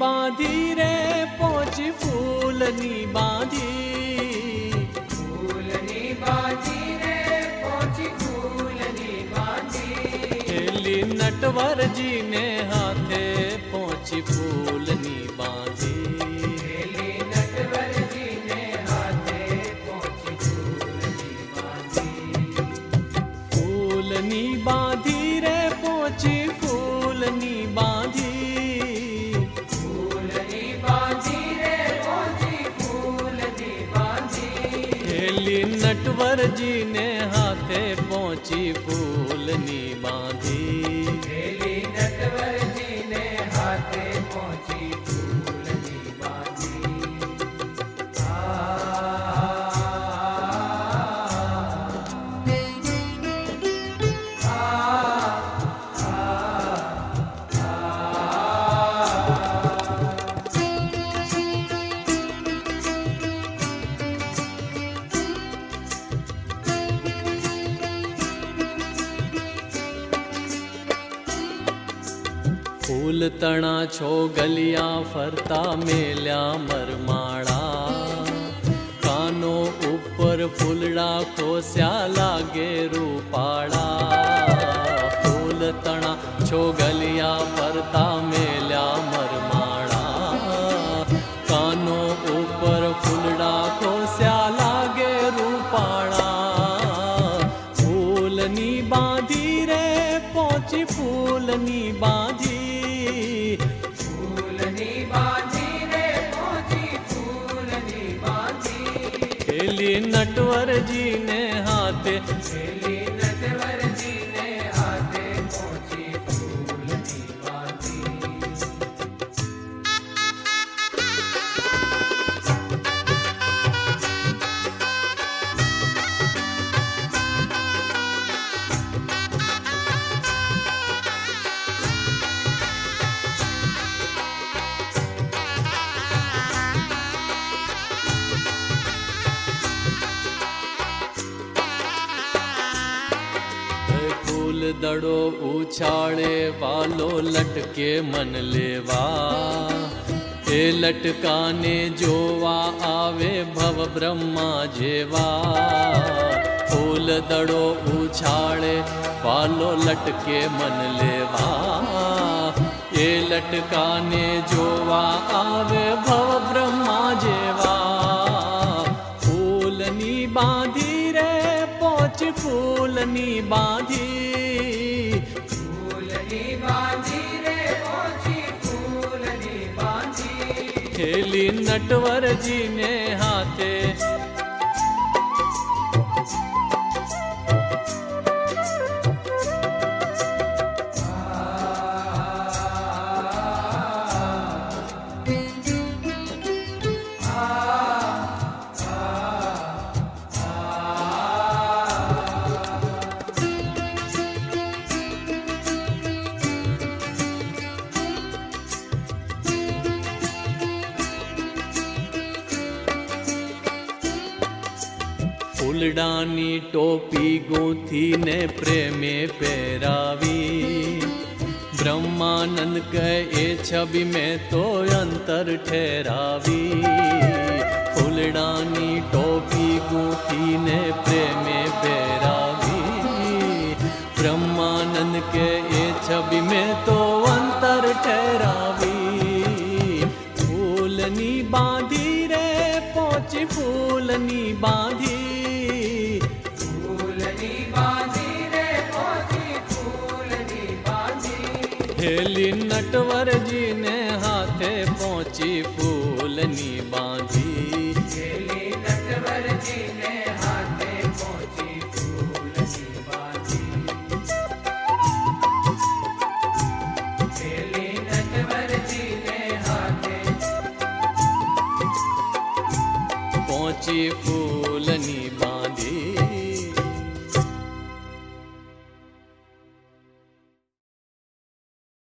બાંધી રે પહોંચી ફૂલની બાંધી. ફૂલની બાજી રે પોચી ફૂલની બાજી ખેલી નટવરજીને હાથે પહોંચી ફૂલની બાંધી. નટવરજીને હાથે પોચી ફૂલની બાજી ફૂલની બાંધી ખેલી નટવરજીને હાથે પહોંચી ફૂલની બાંધી. પેલી નટવરજીને હાથે પોચી ફૂલ તણા છો ગલિયા ફરતા મેલ્યા મરમાળા. કાનો ઉપર ફૂલડા ખોસ્યા લાગે રૂપાળા. ફૂલ તણા છો ગલિયા ફરતા મેલ્યા મરમાળા. કાનો ઉપર ફૂલડા ખોસ્યા લાગે રૂપાળા. ફૂલની બાંધી રે પહોંચી ફૂલની બાંધી બાજી ખેલી નટવરજીને હાથે પેલી નટવરજીને દડો ઉછાળે, વાલો લટકે મન લેવા. એ લટકાને જોવા આવે ભવ બ્રહ્મા જેવા. ફૂલ દડો ઉછાળે, વાલો લટકે મન લેવા. એ લટકાને જોવા આવે ભવ બ્રહ્મા જેવા. ફૂલની બાંધી રે, પોચ ફૂલની બાંધી બાજી ખેલી નટવરજીને હાથે ફૂલડાની ટોપી ગોથીને પ્રેમે પહેરાવી. બ્રહ્માનંદ કહે છબી મેં તો અંતર ઠેરાવી. ફૂલડાની ટોપી ગોથીને પ્રેમે પહેરાવી. બ્રહ્માનંદ કહે છબી મેં તો અંતર ઠેરાવી. ફૂલની બાંધી રે, પોચી ફૂલની બાંધી. હેલી નટવરજીને હાથે પહોંચી ફૂલની બાંધી. પેલી નટવરજીને હાથે પોચી ફૂલની નટવરજીને હાથે પહોંચી ફૂલની બાંધી.